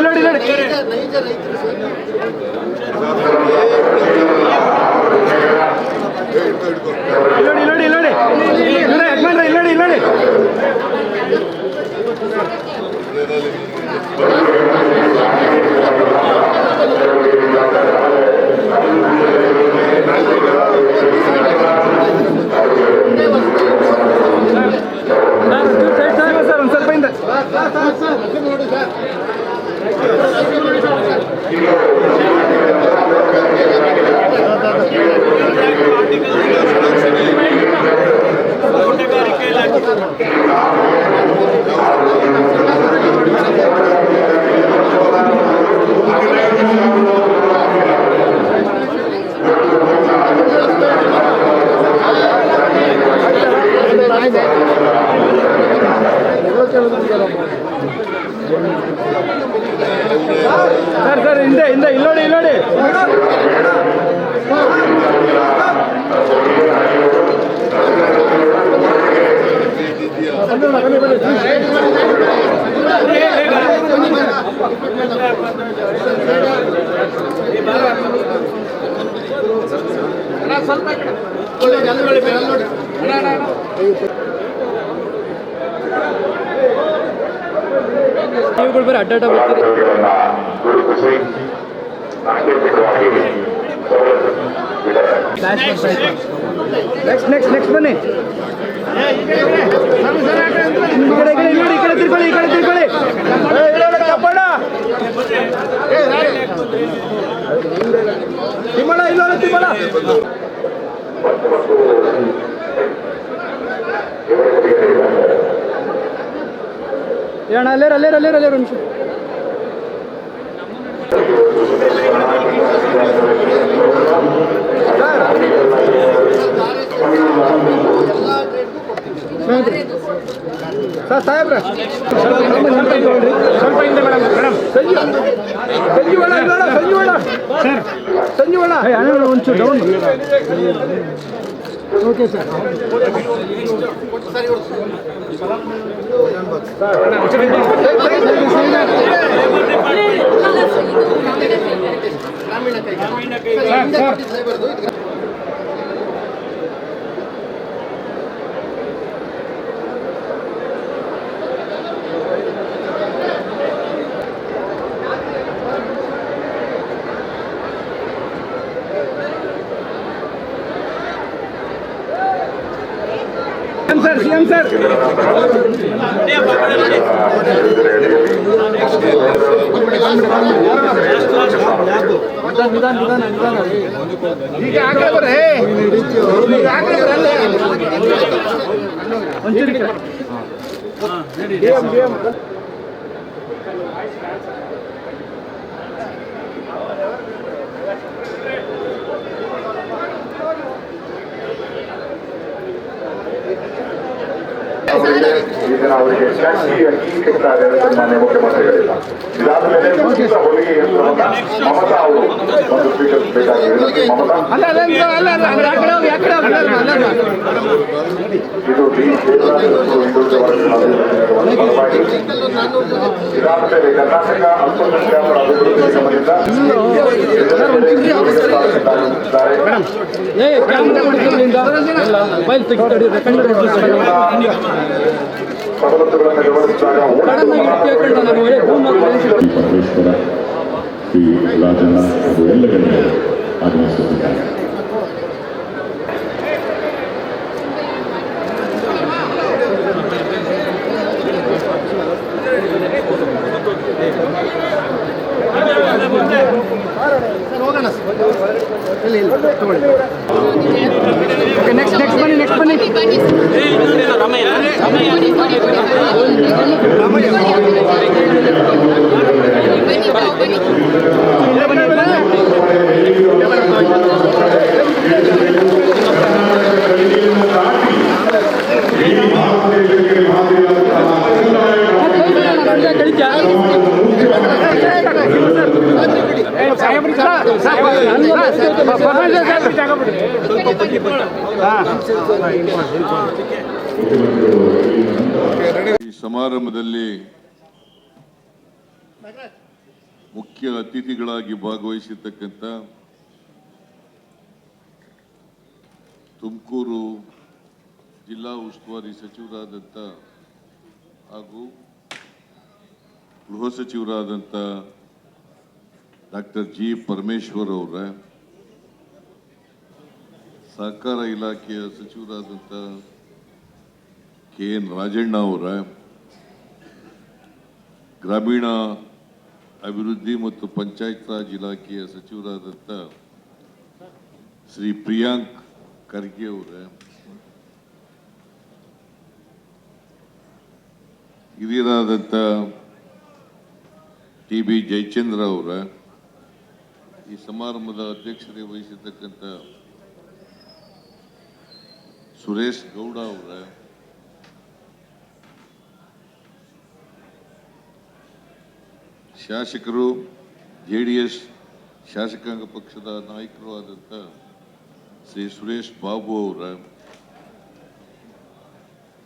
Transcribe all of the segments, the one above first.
ನೋಡಿ ನೋಡಿ ನೋಡಿ. ಇಲ್ಲಿ ನೋಡಿ ನೋಡಿ. ಯಜಮಾನ್ರೆ ನೋಡಿ ನೋಡಿ. ಸರ್ ಹಿಂದೆ ಹಿಂದೆ ಇಲ್ಲಿ ನೋಡಿ ಸ್ವಲ್ಪ ನೋಡಿ ನೀವುಗಳು ಬರೀ ಅಡ್ಡಾಡ ಬರ್ತೀರಿ ನೆಕ್ಸ್ಟ್ ನೆಕ್ಸ್ಟ್ ನೆಕ್ಸ್ಟ್ ಬನ್ನಿ. ನೋಡಿ, ಈ ಕಡೆ ತಿರ್ಕೊಳ್ಳಿ, ಈ ಕಡೆ ತಿರ್ಕೊಳ್ಳಿ. ಕಪ್ಪಣ್ಣ. ತಿಮ್ಮಣ್ಣ, ಇಲ್ಲ ತಿಮ್ಮಣ್ಣ. ಏಣ ಅಲ್ಲೇರ ಅಲ್ಲೇರ ಅಲ್ಲೇರ ಅಲ್ಲೇರ, ಒಂದು ನಿಮಿಷ. ಸಾಹೇಬ್ರೆ ಸ್ವಲ್ಪ ಹಿಂದೆ ಮೇಡಮ್ ಮೇಡಮ್. ಸಂಜು ಸಂಜೀವಣ್ಣ ಇಲ್ಲ ಸಂಜೀವಣ್ಣ ಸರ್. ಸಂಜೀವಣ್ಣ ಅಣ್ಣ. ಒಂಚೂರು down okay sir. Sir C M sir ಈಗ ಆ ಕಡೆ ಬರ್ರಿ ಈಗ ಆ ಕಡೆ ಬರ್ರಿ ಅಲ್ಲೇ. ಒಂಚೂರು ಈ ಇದನ್ನ ಅವರಿಗೆ ಟ್ಯಾಕ್ಸಿ ಅಕ್ಕಿ ಸಿಗ್ತಾ ಇದೆ ಅಂತ ಮಾನ್ಯ ಮುಖ್ಯಮಂತ್ರಿಗಳಿಂದ ಇದಾದ ಮೇಲೆ ಉಚಿತ ಹೊಲಿಗೆ ಯಂತ್ರವನ್ನ ಮಮತಾ ಅವರು ಒಂದು ಸ್ವೀಕರಿಸಬೇಕಾಗಿದೆ. ಇದು ಇದಾದ ಮೇಲೆ ಕರ್ನಾಟಕ ಅಲ್ಪಸಂಖ್ಯಾತರ ಅಭಿವೃದ್ಧಿ ನಿಗಮದಿಂದ ಮೊಬೈಲ್ ತೆಗೆದು. ಸವಲತ್ತುಗಳನ್ನು ವಿವರಿಸಿದಾಗ ಪರಮೇಶ್ವರ ಶ್ರೀ ರಾಜಣ್ಣ ಹಾಗೂ ಎಲ್ಲ ಗಣ್ಯರು ಆಗಮಿಸುತ್ತಿದ್ದಾರೆ ನೆಕ್ಸ್ಟ್ ನೆಕ್ಸ್ಟ್ ಬನ್ನಿ ನೆಕ್ಸ್ಟ್ ಬನ್ನಿ ಈ ಸಮಾರಂಭದಲ್ಲಿ ಮುಖ್ಯ ಅತಿಥಿಗಳಾಗಿ ಭಾಗವಹಿಸಿರ್ತಕ್ಕಂಥ ತುಮಕೂರು ಜಿಲ್ಲಾ ಉಸ್ತುವಾರಿ ಸಚಿವರಾದಂಥ ಹಾಗೂ ಗೃಹ ಸಚಿವರಾದಂಥ ಡಾಕ್ಟರ್ ಜಿ ಪರಮೇಶ್ವರ್ ಅವರ ಸಹಕಾರ ಇಲಾಖೆಯ ಸಚಿವರಾದಂಥ ಕೆ ಎನ್ ರಾಜಣ್ಣ ಅವರ ಗ್ರಾಮೀಣ ಅಭಿವೃದ್ಧಿ ಮತ್ತು ಪಂಚಾಯತ್ ರಾಜ್ ಇಲಾಖೆಯ ಸಚಿವರಾದಂಥ ಶ್ರೀ ಪ್ರಿಯಾಂಕ್ ಖರ್ಗೆ ಅವರ ಹಿರಿಯರಾದಂಥ ಟಿ ಬಿ ಜಯಚಂದ್ರ ಅವರ ಈ ಸಮಾರಂಭದ ಅಧ್ಯಕ್ಷತೆ ವಹಿಸಿರ್ತಕ್ಕಂಥ ಸುರೇಶ್ ಗೌಡ ಅವರ. ಶಾಸಕರು, ಜೆ ಡಿ ಎಸ್ ಶಾಸಕಾಂಗ ಪಕ್ಷದ ನಾಯಕರು ಆದಂಥ ಶ್ರೀ ಸುರೇಶ್ ಬಾಬು ಅವರ.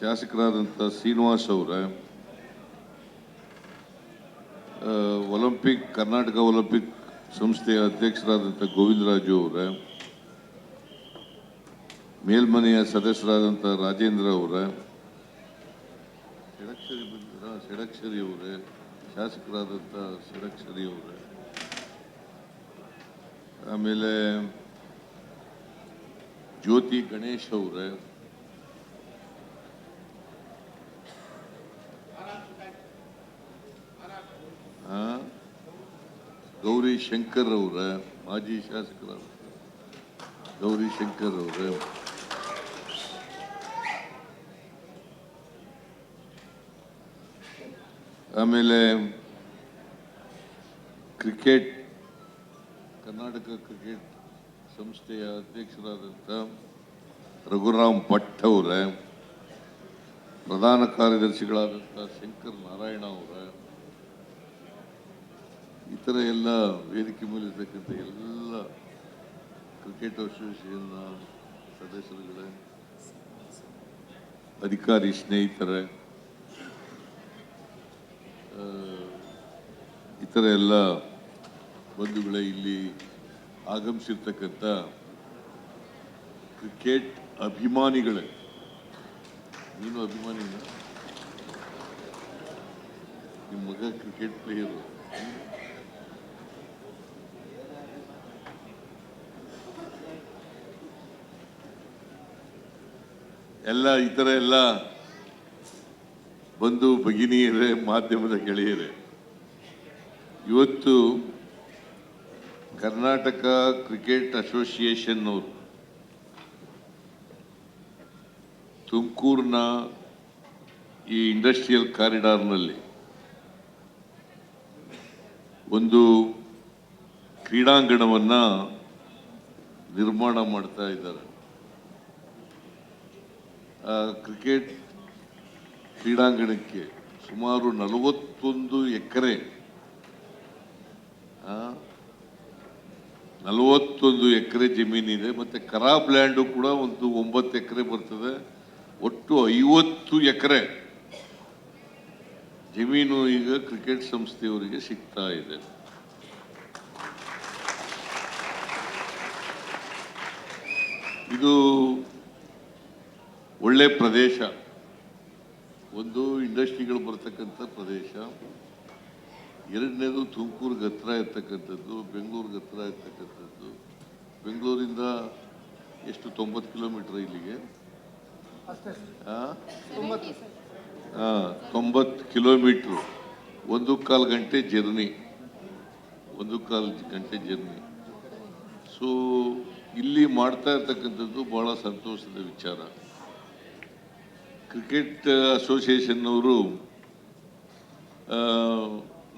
ಶಾಸಕರಾದಂಥ ಶ್ರೀನಿವಾಸ್ ಅವರ. ಒಲಿಂಪಿಕ್, ಕರ್ನಾಟಕ ಒಲಿಂಪಿಕ್ ಸಂಸ್ಥೆಯ ಅಧ್ಯಕ್ಷರಾದಂಥ ಗೋವಿಂದರಾಜು ಅವರ. ಮೇಲ್ಮನೆಯ ಸದಸ್ಯರಾದಂಥ ರಾಜೇಂದ್ರ ಅವರ, ಷಡಕ್ಷರಿ ಬಂದಿರ ಷಡಕ್ಷರಿ ಅವರೇ ಶಾಸಕರಾದಂಥ ಷಡಕ್ಷರಿ ಅವರೇ. ಆಮೇಲೆ ಜ್ಯೋತಿ ಗಣೇಶ್ ಅವರೇ. ಗೌರಿ ಶಂಕರ್ ಅವರ, ಮಾಜಿ ಶಾಸಕರ ಗೌರಿ ಶಂಕರ್ ಅವರೇ. ಆಮೇಲೆ ಕ್ರಿಕೆಟ್, ಕರ್ನಾಟಕ ಕ್ರಿಕೆಟ್ ಸಂಸ್ಥೆಯ ಅಧ್ಯಕ್ಷರಾದಂಥ ರಘುರಾಮ್ ಭಟ್ ಅವರೇ, ಪ್ರಧಾನ ಕಾರ್ಯದರ್ಶಿಗಳಾದಂಥ ಶಂಕರ್ ನಾರಾಯಣ ಅವರ ಇತರ ಎಲ್ಲ ವೇದಿಕೆ ಮೇಲಿರ್ತಕ್ಕಂಥ ಎಲ್ಲ ಕ್ರಿಕೆಟ್ ಅಸೋಸಿಯೇಷನ್ ಸದಸ್ಯರುಗಳೇ, ಅಧಿಕಾರಿ ಸ್ನೇಹಿತರೆ ಇತರ ಎಲ್ಲ ಬಂಧುಗಳೇ ಇಲ್ಲಿ ಆಗಮಿಸಿರ್ತಕ್ಕಂಥ ಕ್ರಿಕೆಟ್ ಅಭಿಮಾನಿಗಳೇ. ನೀನು ಅಭಿಮಾನಿನ ನಿಮ್ಮ ಮಗ ಕ್ರಿಕೆಟ್ ಪ್ಲೇಯರು ಎಲ್ಲ ಇತರ ಎಲ್ಲ ಬಂಧು ಭಗಿನಿಯರೇ, ಮಾಧ್ಯಮದ ಗೆಳೆಯರೇ, ಇವತ್ತು ಕರ್ನಾಟಕ ಕ್ರಿಕೆಟ್ ಅಸೋಸಿಯೇಷನ್ ಅವರು ತುಮಕೂರಿನ ಈ ಇಂಡಸ್ಟ್ರಿಯಲ್ ಕಾರಿಡಾರ್ನಲ್ಲಿ ಒಂದು ಕ್ರೀಡಾಂಗಣವನ್ನು ನಿರ್ಮಾಣ ಮಾಡ್ತಾ ಇದ್ದಾರೆ. ಕ್ರಿಕೆಟ್ ಕ್ರೀಡಾಂಗಣಕ್ಕೆ ಸುಮಾರು ನಲವತ್ತೊಂದು ಎಕರೆ ನಲವತ್ತೊಂದು ಎಕರೆ ಜಮೀನಿದೆ ಮತ್ತೆ ಖರಾಬ್ ಲ್ಯಾಂಡು ಕೂಡ ಒಂದು ಒಂಬತ್ತು ಎಕರೆ ಬರ್ತದೆ. ಒಟ್ಟು ಐವತ್ತು ಎಕರೆ ಜಮೀನು ಈಗ ಕ್ರಿಕೆಟ್ ಸಂಸ್ಥೆಯವರಿಗೆ ಸಿಗ್ತಾ ಇದೆ. ಇದು ಒಳ್ಳೆ ಪ್ರದೇಶ. ಒಂದು ಇಂಡಸ್ಟ್ರಿಗಳು ಬರ್ತಕ್ಕಂಥ ಪ್ರದೇಶ ಎರಡನೇದು ತುಮಕೂರಿಗೆ ಹತ್ರ ಇರ್ತಕ್ಕಂಥದ್ದು ಬೆಂಗಳೂರಿಗೆ ಹತ್ರ ಇರ್ತಕ್ಕಂಥದ್ದು. ಬೆಂಗಳೂರಿಂದ ಎಷ್ಟು ತೊಂಬತ್ತು ಕಿಲೋಮೀಟರ್ ಇಲ್ಲಿಗೆ? ಆ? ಆ, ತೊಂಬತ್ತು ಕಿಲೋಮೀಟ್ರು. ಒಂದು ಕಾಲು ಗಂಟೆ ಜರ್ನಿ. ಒಂದು ಕಾಲು ಗಂಟೆ ಜರ್ನಿ. ಸೊ ಇಲ್ಲಿ ಮಾಡ್ತಾ ಇರ್ತಕ್ಕಂಥದ್ದು ಭಾಳ ಸಂತೋಷದ ವಿಚಾರ. ಕ್ರಿಕೆಟ್ ಅಸೋಸಿಯೇಷನ್ನವರು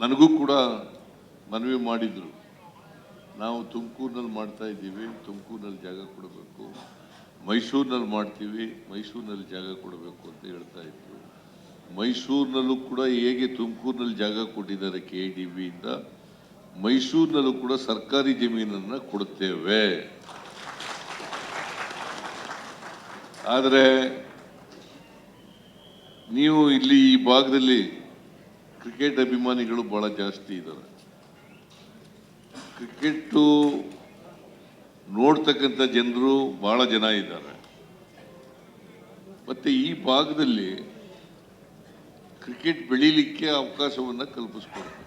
ನನಗೂ ಕೂಡ ಮನವಿ ಮಾಡಿದರು. ನಾವು ತುಮಕೂರಿನಲ್ಲಿ ಮಾಡ್ತಾ ಇದ್ದೀವಿ, ತುಮಕೂರಿನಲ್ಲಿ ಜಾಗ ಕೊಡಬೇಕು, ಮೈಸೂರಿನಲ್ಲಿ ಮಾಡ್ತೀವಿ, ಮೈಸೂರಿನಲ್ಲಿ ಜಾಗ ಕೊಡಬೇಕು ಅಂತ ಹೇಳ್ತಾ ಇದ್ರು. ಮೈಸೂರಿನಲ್ಲೂ ಕೂಡ ಹೇಗೆ ತುಮಕೂರಿನಲ್ಲಿ ಜಾಗ ಕೊಟ್ಟಿದ್ದಾರೆ ಕೆ ಡಿ ಬಿಯಿಂದ ಮೈಸೂರಿನಲ್ಲೂ ಕೂಡ ಸರ್ಕಾರಿ ಜಮೀನನ್ನು ಕೊಡುತ್ತೇವೆ ಆದರೆ ನೀವು ಇಲ್ಲಿ ಈ ಭಾಗದಲ್ಲಿ ಕ್ರಿಕೆಟ್ ಅಭಿಮಾನಿಗಳು ಬಹಳ ಜಾಸ್ತಿ ಇದ್ದಾರೆ. ಕ್ರಿಕೆಟ್ಟು ನೋಡ್ತಕ್ಕಂಥ ಜನರು ಬಹಳ ಜನ ಇದ್ದಾರೆ. ಮತ್ತು ಈ ಭಾಗದಲ್ಲಿ ಕ್ರಿಕೆಟ್ ಬೆಳೀಲಿಕ್ಕೆ ಅವಕಾಶವನ್ನು ಕಲ್ಪಿಸ್ಕೊಡ್ತಾರೆ?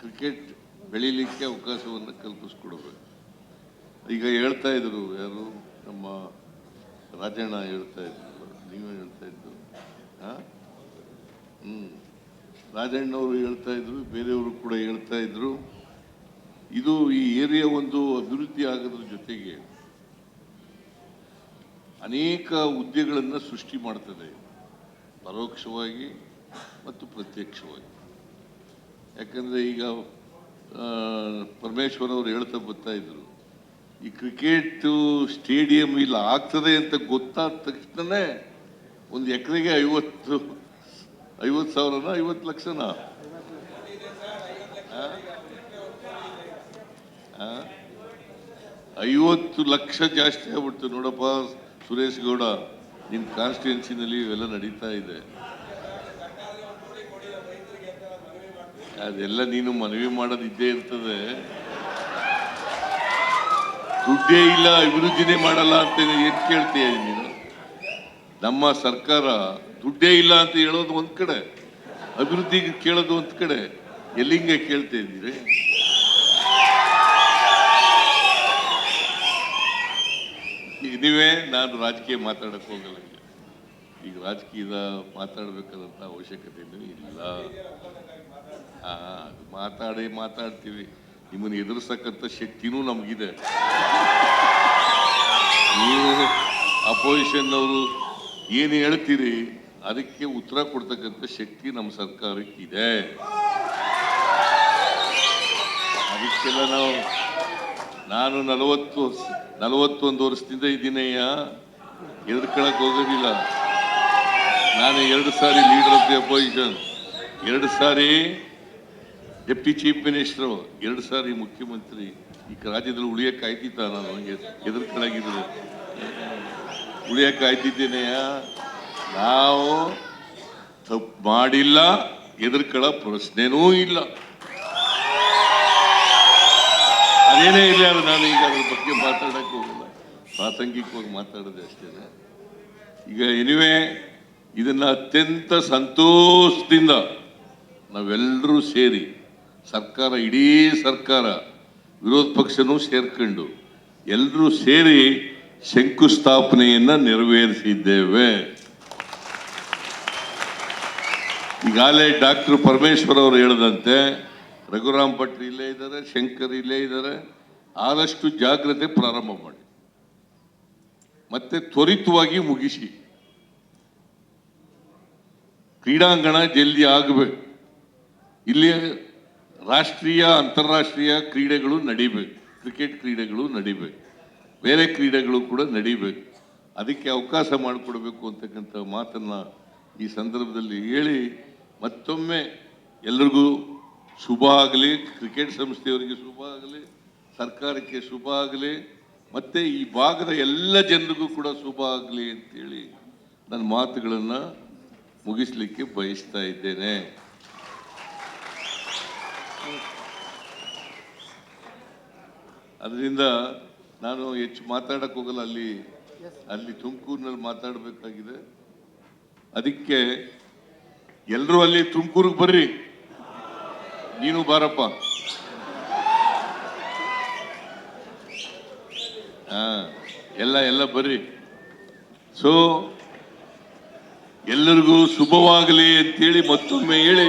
ಕ್ರಿಕೆಟ್ ಬೆಳೀಲಿಕ್ಕೆ ಅವಕಾಶವನ್ನು ಕಲ್ಪಿಸ್ಕೊಡ್ಬೇಕು. ಈಗ ಹೇಳ್ತಾ ಇದ್ರು ಯಾರು? ನಮ್ಮ ರಾಜಣ್ಣ ಹೇಳ್ತಾ ಇದ್ರು, ನೀವು ಹೇಳ್ತಾ ಇದ್ದರು ಆ? ಹ್ಮ್. ರಾಜಣ್ಣವರು ಹೇಳ್ತಾ ಇದ್ರು, ಬೇರೆಯವರು ಕೂಡ ಹೇಳ್ತಾ ಇದ್ರು. ಇದು ಈ ಏರಿಯಾ ಒಂದು ಅಭಿವೃದ್ಧಿ ಆಗೋದ್ರ ಜೊತೆಗೆ ಅನೇಕ ಹುದ್ದೆಗಳನ್ನು ಸೃಷ್ಟಿ ಮಾಡ್ತದೆ. ಪರೋಕ್ಷವಾಗಿ ಮತ್ತು ಪ್ರತ್ಯಕ್ಷವಾಗಿ. ಯಾಕಂದ್ರೆ ಈಗ ಪರಮೇಶ್ವರ್ ಅವರು ಹೇಳ್ತಾ ಬರ್ತಾ ಇದ್ರು ಈ ಕ್ರಿಕೆಟ್ ಸ್ಟೇಡಿಯಂ ಇಲ್ಲ, ಆಗ್ತದೆ ಅಂತ ಗೊತ್ತಾದ ತಕ್ಷಣನೇ ಒಂದು ಎಕರೆಗೆ ಐವತ್ತು ಐವತ್ತು ಸಾವಿರನ, ಐವತ್ತು ಲಕ್ಷನ? ಐವತ್ತು ಲಕ್ಷ ಜಾಸ್ತಿ ಆಗ್ಬಿಡ್ತು. ನೋಡಪ್ಪ, ಸುರೇಶ್ ಗೌಡ ನಿಮ್ಮ ಕಾನ್ಸ್ಟಿಟ್ಯೂನ್ಸಿನಲ್ಲಿ ಇವೆಲ್ಲ ನಡೀತಾ ಇದೆ. ಅದೆಲ್ಲ ನೀನು ಮನವಿ ಮಾಡೋದು ಇದ್ದೇ ಇರ್ತದೆ. ದುಡ್ಡೇ ಇಲ್ಲ, ಅಭಿವೃದ್ಧಿನೇ ಮಾಡಲ್ಲ ಅಂತ ಏನ್ ಕೇಳ್ತೀಯ ನೀನು? ನಮ್ಮ ಸರ್ಕಾರ ದುಡ್ಡೇ ಇಲ್ಲ ಅಂತ ಹೇಳೋದು ಒಂದ್ ಕಡೆ ಅಭಿವೃದ್ಧಿಗೆ ಕೇಳೋದು ಒಂದ್ ಕಡೆ, ಎಲ್ಲಿಂಗೆ ಕೇಳ್ತಾ ಇದ್ದೀರಿ ಈಗ ನೀವೇ, ನಾನು ರಾಜಕೀಯ ಮಾತಾಡಕ್ ಹೋಗಲ್ಲ ಈಗ. ರಾಜಕೀಯದ ಮಾತಾಡ್ಬೇಕಾದಂತ ಅವಶ್ಯಕತೆ ಇಲ್ಲ. ಅದು ಮಾತಾಡಿ ಮಾತಾಡ್ತೀವಿ. ನಿಮ್ಮನ್ನು ಎದುರಿಸಕ್ಕಂಥ ಶಕ್ತಿನೂ ನಮಗಿದೆ. ನೀವು ಅಪೋಸಿಷನ್ನವರು ಏನು ಹೇಳ್ತೀರಿ? ಅದಕ್ಕೆ ಉತ್ತರ ಕೊಡ್ತಕ್ಕಂಥ ಶಕ್ತಿ ನಮ್ಮ ಸರ್ಕಾರಕ್ಕಿದೆ. ಅದಕ್ಕೆಲ್ಲ ನಾವು, ನಾನು ನಲವತ್ತು ನಲವತ್ತೊಂದು ವರ್ಷದಿಂದ ಇದ್ದೀನಯ್ಯ. ಎದುರ್ಕೊಳಕ್ಕೆ ಹೋಗೋದಿಲ್ಲ. ನಾನು ಎರಡು ಸಾರಿ ಲೀಡರ್ ಆಫ್ ದಿ ಅಪೋಸಿಷನ್. ಎರಡು ಸಾರಿ ಡೆಪ್ಟಿ ಚೀಫ್ ಮಿನಿಸ್ಟರ್ ಎರಡು ಸಾರಿ ಮುಖ್ಯಮಂತ್ರಿ, ಈ ರಾಜ್ಯದಲ್ಲಿ ಉಳಿಯಕ್ಕೆ ಆಯ್ತಿತ್ತ ನಾನು? ಎದುರ್ಕೊಳಗಿದ್ರು ಉಳಿಯಕ್ಕೆ ಉಳಿಯೋಕ್ಕಾಯ್ತಿದ್ದೇನೆಯಾ ನಾವು ತಪ್ಪು ಮಾಡಿಲ್ಲ. ಎದುರ್ಕೊಳ್ಳೋ ಪ್ರಶ್ನೆನೂ ಇಲ್ಲ. ಅದೇನೇ ಇಲ್ಲ ನಾನು ಈಗ ಅದ್ರ ಬಗ್ಗೆ ಮಾತಾಡಕ್ಕೆ ಹೋಗಲ್ಲ. ಪ್ರಾಸಂಗಿಕವಾಗಿ ಮಾತಾಡೋದೆ ಅಷ್ಟೇ ಈಗ ಎನಿವೆ ಇದನ್ನು ಅತ್ಯಂತ ಸಂತೋಷದಿಂದ ನಾವೆಲ್ಲರೂ ಸೇರಿ ಸರ್ಕಾರ, ಇಡೀ ಸರ್ಕಾರ ವಿರೋಧ ಪಕ್ಷನೂ ಸೇರ್ಕೊಂಡು ಎಲ್ಲರೂ ಸೇರಿ ಶಂಕುಸ್ಥಾಪನೆಯನ್ನು ನೆರವೇರಿಸಿದ್ದೇವೆ. ಈಗಾಗಲೇ ಡಾಕ್ಟರ್ ಪರಮೇಶ್ವರ್ ಅವರು ಹೇಳದಂತೆ, ರಘುರಾಮ್ ಭಟ್ ಇಲ್ಲೇ ಇದ್ದಾರೆ, ಶಂಕರ್ ಇಲ್ಲೇ ಇದ್ದಾರೆ, ಆದಷ್ಟು ಜಾಗ್ರತೆ ಪ್ರಾರಂಭ ಮಾಡಿ. ಮತ್ತೆ ತ್ವರಿತವಾಗಿ ಮುಗಿಸಿ. ಕ್ರೀಡಾಂಗಣ ಜಲ್ದಿ ಆಗಬೇಕು. ಇಲ್ಲಿ ರಾಷ್ಟ್ರೀಯ, ಅಂತಾರಾಷ್ಟ್ರೀಯ ಕ್ರೀಡೆಗಳು ನಡಿಬೇಕು. ಕ್ರಿಕೆಟ್ ಕ್ರೀಡೆಗಳು ನಡಿಬೇಕು. ಬೇರೆ ಕ್ರೀಡೆಗಳು ಕೂಡ ನಡಿಬೇಕು. ಅದಕ್ಕೆ ಅವಕಾಶ ಮಾಡಿಕೊಡ್ಬೇಕು ಅಂತಕ್ಕಂಥ ಮಾತನ್ನು ಈ ಸಂದರ್ಭದಲ್ಲಿ ಹೇಳಿ ಮತ್ತೊಮ್ಮೆ ಎಲ್ರಿಗೂ ಶುಭ ಆಗಲಿ, ಕ್ರಿಕೆಟ್ ಸಂಸ್ಥೆಯವರಿಗೆ ಶುಭ ಆಗಲಿ, ಸರ್ಕಾರಕ್ಕೆ ಶುಭ ಆಗಲಿ, ಮತ್ತು ಈ ಭಾಗದ ಎಲ್ಲ ಜನರಿಗೂ ಕೂಡ ಶುಭ ಆಗಲಿ ಅಂತೇಳಿ ನನ್ನ ಮಾತುಗಳನ್ನು ಮುಗಿಸ್ಲಿಕ್ಕೆ ಬಯಸ್ತಾ ಇದ್ದೇನೆ. ಅದರಿಂದ ನಾನು ಹೆಚ್ಚು ಮಾತಾಡಕ್ಕೆ ಹೋಗಲ್ಲ ಅಲ್ಲಿ ಅಲ್ಲಿ ತುಮಕೂರಿನಲ್ಲಿ ಮಾತಾಡಬೇಕಾಗಿದೆ. ಅದಕ್ಕೆ ಎಲ್ಲರೂ ಅಲ್ಲಿ ತುಮಕೂರಿಗೆ ಬರ್ರಿ. ನೀನು ಬಾರಪ್ಪ. ಹಾ ಎಲ್ಲ ಎಲ್ಲ ಬರ್ರಿ. ಸೊ ಎಲ್ಲರಿಗೂ ಶುಭವಾಗಲಿ ಅಂತೇಳಿ ಮತ್ತೊಮ್ಮೆ ಹೇಳಿ.